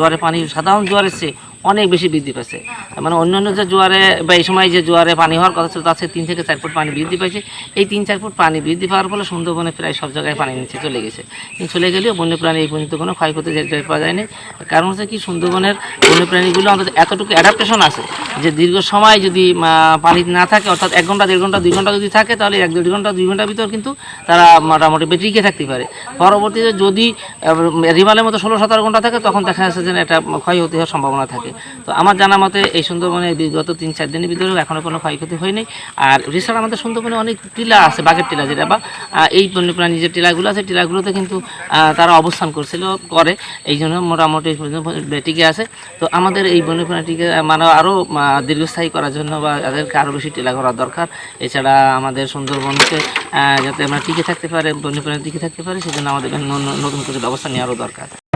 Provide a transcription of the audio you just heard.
জোয়ারে পানি, সাধারণ জোয়ারের চেয়ে অনেক বেশি বৃদ্ধি পাচ্ছে মানে অন্যান্য যে জোয়ারে বা এই সময় যে জোয়ারে পানি হওয়ার কথা ছিল, তার চেয়ে তিন থেকে চার ফুট পানি বৃদ্ধি পাইছে। এই তিন চার ফুট পানি বৃদ্ধি পাওয়ার ফলে সুন্দরবনে প্রায় সব জায়গায় পানি নিচে চলে গেছে। চলে গেলেও বন্যপ্রাণী এই পর্যন্ত কোনো ক্ষয়ক্ষতি পাওয়া যায়নি। কারণ হচ্ছে কি, সুন্দরবনের বন্যপ্রাণীগুলো আমাদের এতটুকু অ্যাডাপ্টেশন আছে যে দীর্ঘ সময় যদি পানি না থাকে, অর্থাৎ এক ঘণ্টা, দেড় ঘণ্টা, দুই ঘণ্টা যদি থাকে, তাহলে এক দেড় ঘণ্টা, দুই ঘণ্টার ভিতর কিন্তু তারা মোটামুটি টিকে থাকতে পারে। পরবর্তীতে যদি রিমালের মতো ষোলো, সতেরো ঘণ্টা থাকে, তখন দেখা যাচ্ছে যে এটা ক্ষয়ক্ষতি হওয়ার সম্ভাবনা থাকে। তো আমার জানা মতে এই সুন্দরবনে বিগত তিন, চার দিনের ভিতরেও এখনও কোনো ক্ষয়ক্ষতি হয়নি। আর রিসার্চ আমাদের সুন্দরবনে অনেক টিলা আছে, বাঘের টিলা যেটা বা এই বন্যপ্রাণী যে টিলাগুলো আছে, টিলাগুলোতে কিন্তু তারা অবস্থান করছিল, করে। এই জন্য মোটামুটি টিকে আছে। তো আমাদের এই বন্যপ্রাণীটিকে মানে আরও দীর্ঘস্থায়ী করার জন্য বা তাদেরকে আরও বেশি টিলা করা দরকার। এছাড়া আমাদের সুন্দরবনকে যাতে আমরা টিকে থাকতে পারে, বন্যপ্রাণী টিকে থাকতে পারে, সেজন্য আমাদের নতুন করে ব্যবস্থা নেওয়ারও দরকার।